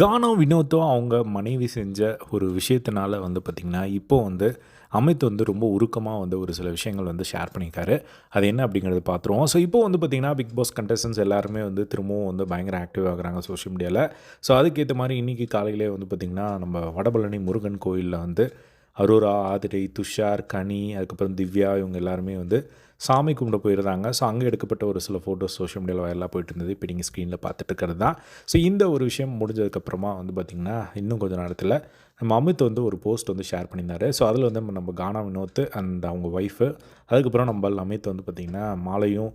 கானோ வினோத்தும் அவங்க மனைவி செஞ்ச ஒரு விஷயத்தினால வந்து பார்த்திங்கன்னா இப்போ வந்து அமித் வந்து ரொம்ப உருக்கமாக வந்து ஒரு சில விஷயங்கள் வந்து ஷேர் பண்ணியிருக்காரு. அது என்ன அப்படிங்கிறத பார்த்துருவோம் ஸோ இப்போ வந்து பார்த்திங்கன்னா பிக் பாஸ் கண்டஸ்டன்ஸ் எல்லாருமே வந்து திரும்பவும் வந்து பயங்கர ஆக்டிவ் ஆகுறாங்க சோஷியல் மீடியாவில் ஸோ அதுக்கேற்ற மாதிரி இன்றைக்கி காலையிலே வந்து பார்த்திங்கன்னா நம்ம வடபழனி முருகன் கோயிலில் வந்து அரோரா ஆதிரை துஷார் கனி அதுக்கப்புறம் திவ்யா இவங்க எல்லாருமே வந்து சாமி கும்பிட போயிருந்தாங்க ஸோ அங்கே எடுக்கப்பட்ட ஒரு சில ஃபோட்டோஸ் சோஷியல் மீடியாவில் வைரலாக போயிட்டு இருந்தது இப்போ நீங்கள் ஸ்க்ரீனில் பார்த்துட்டு இருக்கிறது தான். ஸோ இந்த ஒரு விஷயம் முடிஞ்சதுக்கப்புறமா வந்து பார்த்திங்கன்னா இன்னும் கொஞ்சம் நேரத்தில் நம்ம அமித் வந்து ஒரு போஸ்ட் வந்து ஷேர் பண்ணியிருந்தாரு. ஸோ அதில் வந்து நம்ம கானா வினோத் அண்ட் அவங்க ஒய்ஃபு அதுக்கப்புறம் நம்ம அமித் வந்து பார்த்திங்கன்னா மாலையும்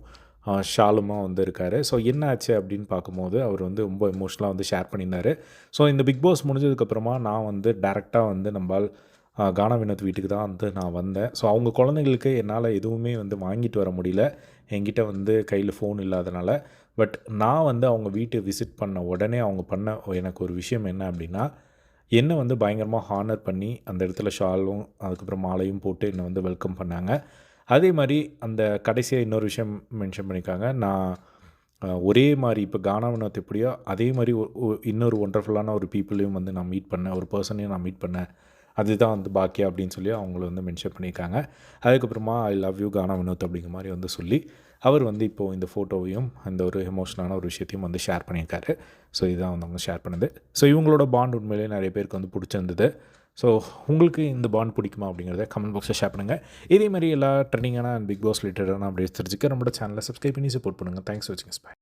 ஷாலுமாக வந்து இருக்கார். ஸோ என்ன ஆச்சு அப்படின்னு பார்க்கும்போது அவர் வந்து ரொம்ப எமோஷ்னலாக வந்து ஷேர் பண்ணியிருந்தாரு. ஸோ இந்த பிக் பாஸ் முடிஞ்சதுக்கப்புறமா நான் வந்து டேரெக்டாக வந்து நம்மால் கானா வினோத் வீட்டுக்கு தான் வந்து நான் வந்தேன். ஸோ அவங்க குழந்தைங்களுக்கு என்னால் எதுவுமே வந்து வாங்கிட்டு வர முடியல. என்கிட்ட வந்து கையில் ஃபோன் இல்லாதனால. பட் நான் வந்து அவங்க வீட்டை விசிட் பண்ண உடனே அவங்க பண்ண எனக்கு ஒரு விஷயம் என்ன அப்படின்னா என்னை வந்து பயங்கரமாக ஹானர் பண்ணி அந்த இடத்துல ஷாலும் அதுக்கப்புறம் மாலையும் போட்டு என்னை வந்து வெல்கம் பண்ணாங்க. அதே மாதிரி அந்த கடைசியாக இன்னொரு விஷயம் மென்ஷன் பண்ணியிருக்காங்க. நான் ஒரே மாதிரி இப்போ கானா வினோத் எப்படியோ அதே மாதிரி இன்னொரு ஒண்டர்ஃபுல்லான ஒரு பீப்புளையும் வந்து நான் மீட் பண்ணேன். ஒரு பர்சனையும் நான் மீட் பண்ணேன். அதுதான் வந்து பாக்கியா அப்படின்னு சொல்லி அவங்கள வந்து மென்ஷன் பண்ணியிருக்காங்க. அதுக்கப்புறமா I love you Gana Vinoth அப்படிங்கிற மாதிரி வந்து சொல்லி அவர் வந்து இப்போது இந்த ஃபோட்டோவையும் அந்த ஒரு எமோஷனான ஒரு விஷயத்தையும் வந்து ஷேர் பண்ணியிருக்காரு. ஸோ இதுதான் வந்து அவங்க ஷேர் பண்ணுது. ஸோ இவங்களோட பாண்ட் உண்மையிலேயே நிறைய பேருக்கு வந்து பிடிச்சிருந்தது. ஸோ உங்களுக்கு இந்த பாண்ட் பிடிக்குமா அப்படிங்கிறத கமெண்ட் பாக்ஸில் ஷேர் பண்ணுங்கள் இதே மாதிரி எல்லா ட்ரெண்டிங்கான பிக் பாஸ் ரிலேட்டடான அப்படியே தெரிஞ்சுக்க நம்மளோட சேனலை சப்ஸ்கிரைப் பண்ணி சப்போர்ட் பண்ணுங்கள் தேங்க்ஸ் வாட்சிங் ஸ்பை